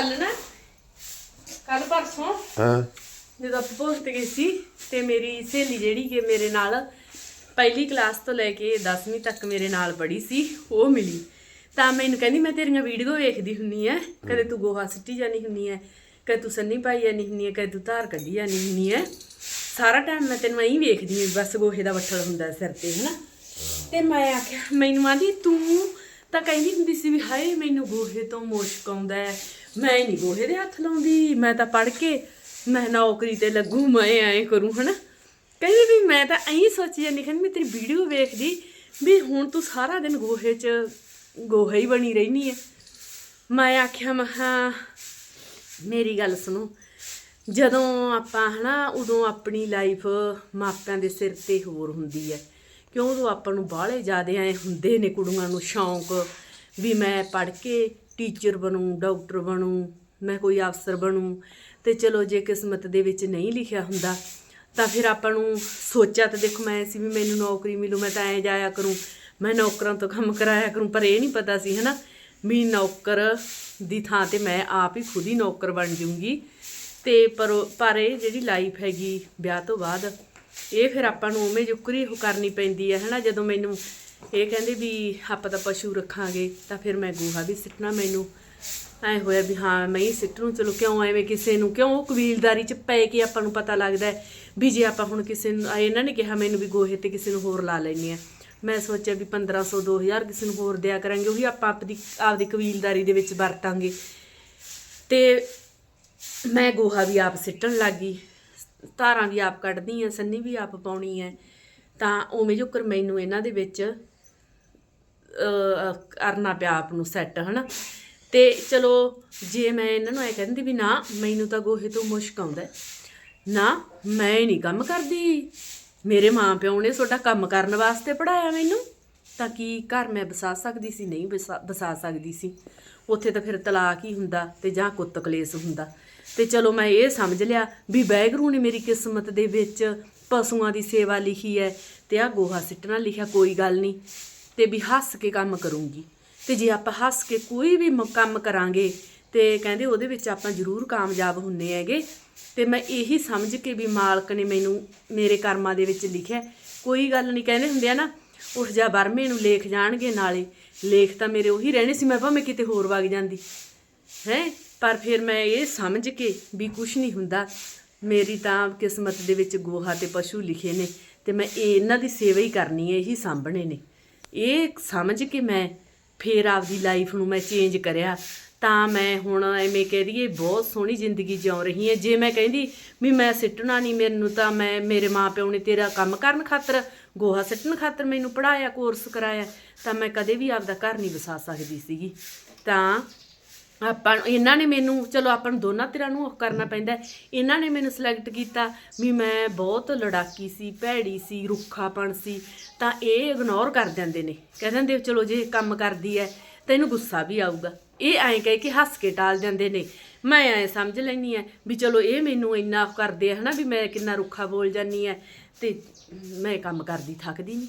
ਕੱਲ ਨਾ ਕੱਲ ਪਰਸੋਂ ਹਾਂ। ਜਦੋਂ ਆਪਾਂ ਭੋਗ ਤੇ ਗਏ ਸੀ ਤੇ ਮੇਰੀ ਸਹੇਲੀ ਜਿਹੜੀ ਕਿ ਮੇਰੇ ਨਾਲ ਪਹਿਲੀ ਕਲਾਸ ਤੋਂ ਲੈ ਕੇ 10ਵੀਂ ਤੱਕ ਮੇਰੇ ਨਾਲ ਪੜ੍ਹੀ ਸੀ ਉਹ ਮਿਲੀ। ਤਾਂ ਮੈਨੂੰ ਕਹਿੰਦੀ ਮੈਂ ਤੇਰੀਆਂ ਵੀਡੀਓ ਵੇਖਦੀ ਹੁੰਨੀ ਐ ਕਦੇ ਤੂੰ ਗੋਹਾ ਸਿੱਟੀ ਜਾਨੀ ਹੁੰਨੀ ਐ ਕਦੇ ਤੂੰ ਸੰਨੀ ਪਾਈ ਜਾਨੀ ਹੁੰਨੀ ਐ ਕਦੇ ਤੂੰ ਧਾਰ ਕੱਢੀ ਜਾਨੀ ਹੁੰਨੀ ਐ ਸਾਰਾ ਟਾਈਮ ਮੈਂ ਤੈਨੂੰ ਐਂ ਵੇਖਦੀ ਬਸ ਗੋਹੇ ਦਾ ਵੱਠਲ ਹੁੰਦਾ ਸਿਰ ਤੇ ਹਨਾ? ਤੇ ਮੈਂ ਆਖਿਆ ਮੈਨੂੰ ਆਂਦੀ ਤੂੰ ਤਾਂ ਕਹਿੰਦੀ ਹੁੰਦੀ ਸੀ ਵੀ ਹਾਏ, ਮੈਨੂੰ ਗੋਹੇ ਤੋਂ ਮੁਸ਼ਕ ਆਉਂਦਾ ਹੈ। ਮੈਂ ਨਹੀਂ ਗੋਹੇ ਦੇ ਹੱਥ ਲਾਉਂਦੀ, ਮੈਂ ਤਾਂ ਪੜ ਕੇ ਮੈਂ ਨੌਕਰੀ ਤੇ ਲੱਗੂ, ਮੈਂ ਐਂ ਕਰੂੰ, ਹਨਾ? ਕਹਿੰਦੀ ਵੀ ਮੈਂ ਤਾਂ ਐਂ ਸੋਚੀ ਜਾਂਦੀ, ਕਹਿੰਦੀ ਮੈਂ ਤੇਰੀ ਵੀਡੀਓ ਵੇਖਦੀ ਵੀ ਹੁਣ ਤੂੰ ਸਾਰਾ ਦਿਨ ਗੋਹੇ 'ਚ ਗੋਹਾ ਹੀ ਬਣੀ ਰਹਿਨੀ ਹੈ ਮੈਂ ਆਖਿਆ ਮਹਾ ਮੇਰੀ ਗੱਲ ਸੁਣੋ, ਜਦੋਂ ਆਪਾਂ, ਹਨਾ, ਉਦੋਂ ਆਪਣੀ ਲਾਈਫ ਮਾਪਿਆਂ ਦੇ ਸਿਰ ਤੇ ਹੋਰ ਹੁੰਦੀ ਹੈ ਕਿਉਂ ਉਦੋਂ ਆਪਾਂ ਨੂੰ ਬਾਹਲੇ ਜ਼ਿਆਦੇ ਐ ਹੁੰਦੇ ਨੇ ਕੁੜੀਆਂ ਨੂੰ ਸ਼ੌਂਕ? ਵੀ ਮੈਂ ਪੜ੍ਹ ਕੇ ਟੀਚਰ ਬਣੂੰ ਡਾਕਟਰ ਬਣੂ, ਮੈਂ ਕੋਈ ਅਫਸਰ ਬਣੂੰ। ਤੇ ਚਲੋ ਜੇ ਕਿਸਮਤ ਦੇ ਵਿੱਚ ਨਹੀਂ ਲਿਖਿਆ ਹੁੰਦਾ, ਤਾਂ ਫਿਰ ਆਪਾਂ ਨੂੰ ਸੋਚਿਆ ਤਾਂ ਦੇਖੋ ਮੈਂ ਸੀ ਵੀ ਮੈਨੂੰ ਨੌਕਰੀ ਮਿਲੂ, ਮੈਂ ਤਾਂ ਐ ਜਾਇਆ ਕਰੂੰ। ਮੈਂ ਨੌਕਰਾਂ ਤੋਂ ਕੰਮ ਕਰਾਇਆ ਕਰੂੰ, ਪਰ ਇਹ ਨਹੀਂ ਪਤਾ ਸੀ, ਹਨਾ? ਵੀ ਨੌਕਰ ਦੀ ਥਾਂ ਤੇ ਮੈਂ ਆਪ ਹੀ ਖੁਦ ਹੀ ਨੌਕਰ ਬਣ ਜੂੰਗੀ ਤੇ ਪਰ ਪਰ ਇਹ ਜਿਹੜੀ ਲਾਈਫ ਹੈਗੀ ਵਿਆਹ ਤੋਂ ਬਾਅਦ ਇਹ ਫਿਰ ਆਪਾਂ ਨੂੰ ਉਵੇਂ ਜੁਕਰੀ ਉਹ ਕਰਨੀ ਪੈਂਦੀ ਹੈ ਹਨਾ? ਜਦੋਂ ਮੈਨੂੰ ਇਹ ਕਹਿੰਦੇ ਵੀ ਆਪਾਂ ਤਾਂ ਪਸ਼ੂ ਰੱਖਾਂਗੇ, ਤਾਂ ਫਿਰ ਮੈਂ ਗੋਹਾ ਵੀ ਸਿੱਟਣਾ ਮੈਨੂੰ। ਐ ਹੋਇਆ ਵੀ ਹਾਂ, ਮੈਂ ਹੀ ਸਿੱਟ ਨੂੰ ਚਲੋ ਕਿਉਂ ਐਵੇਂ ਕਿਸੇ ਨੂੰ, ਕਿਉਂ ਉਹ ਕਬੀਲਦਾਰੀ ਚ ਪੈ ਕੇ ਆਪਾਂ ਨੂੰ ਪਤਾ ਲੱਗਦਾ ਵੀ ਜੇ ਆਪਾਂ ਹੁਣ ਕਿਸੇ ਨੂੰ ਇਹਨਾਂ ਨੇ ਕਿਹਾ ਮੈਨੂੰ ਵੀ ਗੋਹੇ ਤੇ ਕਿਸੇ ਨੂੰ ਹੋਰ ਲਾ ਲੈਣੀ ਆ। ਮੈਂ ਸੋਚਿਆ ਵੀ 1500 2000 ਕਿਸੇ ਨੂੰ ਹੋਰ ਦਿਆ ਕਰਾਂਗੇ, ਉਹੀ ਆਪਾਂ ਆਪਦੀ ਆਪਦੀ ਕਬੀਲਦਾਰੀ ਦੇ ਵਿੱਚ ਵਰਤਾਂਗੇ। ਤੇ ਮੈਂ ਗੋਹਾ ਵੀ ਆਪ ਸਿੱਟਣ ਲੱਗੀ ਧਾਰਾਂ ਵੀ ਆਪ ਕੱਢਦੀ ਆ ਸੰਨੀ ਵੀ ਆਪ ਪਾਉਣੀ ਹੈ ਤਾਂ ਉਵੇਂ ਜੋਕਰ ਮੈਨੂੰ ਇਹਨਾਂ ਦੇ ਵਿੱਚ ਅਹ, ਕਰਨਾ ਪਿਆ ਆਪ ਨੂੰ ਸੈੱਟ ਹਨਾ। ਤੇ ਚਲੋ ਜੇ ਮੈਂ ਇਹਨਾਂ ਨੂੰ ਐ ਕਹਿੰਦੀ ਵੀ ਨਾ ਮੈਨੂੰ ਤਾਂ ਗੋਹੇ ਤੋਂ ਮੁਸ਼ਕ ਆਉਂਦਾ ਨਾ ਮੈਂ ਨਹੀਂ ਕੰਮ ਕਰਦੀ। ਮੇਰੇ ਮਾਂ ਪਿਓ ਨੇ ਤੁਹਾਡਾ ਕੰਮ ਕਰਨ ਵਾਸਤੇ ਪੜਾਇਆ ਮੈਨੂੰ। ਤਾਂ ਕੀ ਘਰ ਮੈਂ ਵਸਾ ਸਕਦੀ ਸੀ? ਨਹੀਂ ਵਸਾ- ਵਸਾ ਸਕਦੀ ਸੀ। ਉੱਥੇ ਤਾਂ ਫਿਰ ਤਲਾਕ ਹੀ ਹੁੰਦਾ ਤੇ ਜਾਂ ਕੁੱਤ ਕਲੇਸ਼ ਹੁੰਦਾ। ਤੇ ਚਲੋ ਮੈਂ ਇਹ ਸਮਝ ਲਿਆ ਵੀ ਵੈਗਰੂ ਨੇ ਮੇਰੀ ਕਿਸਮਤ ਦੇ ਵਿੱਚ ਪਸ਼ੂਆਂ ਦੀ ਸੇਵਾ ਲਿਖੀ ਹੈ ਤੇ ਆ ਗੋਹਾ ਸਿੱਟਣਾ ਲਿਖਿਆ, ਕੋਈ ਗੱਲ ਨਹੀਂ। ਤੇ ਵੀ ਹੱਸ ਕੇ ਕੰਮ ਕਰੂੰਗੀ। ਤੇ ਜੇ ਆਪਾਂ ਹੱਸ ਕੇ ਕੋਈ ਵੀ ਮ- ਕੰਮ ਕਰਾਂਗੇ ਤੇ ਕਹਿੰਦੇ ਉਹਦੇ ਵਿੱਚ ਆਪਾਂ ਜ਼ਰੂਰ ਕਾਮਯਾਬ ਹੁੰਨੇ ਹੈਗੇ। ਤੇ ਮੈਂ ਇਹੀ ਸਮਝ ਕੇ ਵੀ ਮਾਲਕ ਨੇ ਮੈਨੂੰ ਮੇਰੇ ਕਰਮਾਂ ਦੇ ਵਿੱਚ ਲਿਖਿਆ। ਕੋਈ ਗੱਲ ਨਹੀਂ, ਕਹਿੰਦੇ ਹੁੰਦੇ ਆ ਨਾ, ਉੱਠ ਜਾ ਬਰਮੇ ਨੂੰ ਲੇਖ ਜਾਣਗੇ ਨਾਲੇ। ਲੇਖ ਤਾਂ ਮੇਰੇ ਉਹੀ ਰਹਿਣੇ ਸੀ, ਮੈਂ ਭਾਵੇਂ ਕਿਤੇ ਹੋਰ ਵਗ ਜਾਂਦੀ। ਹੈ? ਪਰ ਫਿਰ ਮੈਂ ਇਹ ਸਮਝ ਕੇ ਵੀ ਕੁਝ ਨਹੀਂ ਹੁੰਦਾ। ਮੇਰੀ ਤਾਂ ਕਿਸਮਤ ਦੇ ਵਿੱਚ ਗੋਹਾ ਤੇ ਪਸ਼ੂ ਲਿਖੇ ਨੇ ਤੇ ਮੈਂ ਇਹ ਇਹਨਾਂ ਦੀ ਸੇਵਾ ਹੀ ਕਰਨੀ ਹੈ, ਇਹੀ ਸਾਂਭਣੇ ਨੇ। ਇਹ ਸਮਝ ਕੇ ਮੈਂ ਫੇਰ ਆਪਦੀ ਲਾਈਫ ਨੂੰ ਮੈਂ ਚੇਂਜ ਕਰਿਆ। ਤਾਂ ਮੈਂ ਹੁਣ ਐਵੇਂ ਕਹਿ ਦਈਏ, ਬਹੁਤ ਸੋਹਣੀ ਜ਼ਿੰਦਗੀ ਜਿਉ ਰਹੀ ਹਾਂ। ਜੇ ਮੈਂ ਕਹਿੰਦੀ ਵੀ ਮੈਂ ਸਿੱਟਣਾ ਨਹੀਂ ਮੈਨੂੰ ਤਾਂ ਮੈਂ, ਮੇਰੇ ਮਾਪਿਓ ਨੇ ਤੇਰਾ ਕੰਮ ਕਰਨ ਖਾਤਰ, ਗੋਹਾ ਸਿੱਟਣ ਖਾਤਰ ਮੈਨੂੰ ਪੜਾਇਆ ਕੋਰਸ ਕਰਾਇਆ, ਤਾਂ ਮੈਂ ਕਦੇ ਵੀ ਆਪਦਾ ਘਰ ਨਹੀਂ ਵਸਾ ਸਕਦੀ ਸੀਗੀ। ਤਾਂ ਆਪਾਂ ਇਹਨਾਂ ਨੇ ਮੈਨੂੰ ਚਲੋ ਆਪਾਂ ਨੂੰ ਦੋਨਾਂ ਧਿਰਾਂ ਨੂੰ ਉਹ ਕਰਨਾ ਪੈਂਦਾ ਇਹਨਾਂ ਨੇ ਮੈਨੂੰ ਸਿਲੈਕਟ ਕੀਤਾ ਵੀ ਮੈਂ ਬਹੁਤ ਲੜਾਕੀ ਸੀ, ਭੈੜੀ ਸੀ, ਰੁੱਖਾਪਣ ਸੀ। ਤਾਂ ਇਹ ਇਗਨੋਰ ਕਰ ਜਾਂਦੇ ਨੇ। ਕਹਿ ਦਿੰਦੇ ਚਲੋ ਜੇ ਕੰਮ ਕਰਦੀ ਹੈ ਤੈਨੂੰ ਗੁੱਸਾ ਵੀ ਆਊਗਾ। ਇਹ ਐਂ ਕਹਿ ਕੇ ਹੱਸ ਕੇ ਟਾਲ ਜਾਂਦੇ ਨੇ। ਮੈਂ ਐਂ ਸਮਝ ਲੈਣੀ ਹੈ ਵੀ ਚਲੋ ਇਹ ਮੈਨੂੰ ਇੰਨਾ ਉਹ ਕਰਦੇ ਆ ਹਨਾ ਵੀ ਮੈਂ ਕਿੰਨਾ ਰੁੱਖਾ ਬੋਲ ਜਾਨੀ ਹੈ ਤੇ ਮੈਂ ਕੰਮ ਕਰਦੀ, ਥੱਕਦੀ ਨਹੀਂ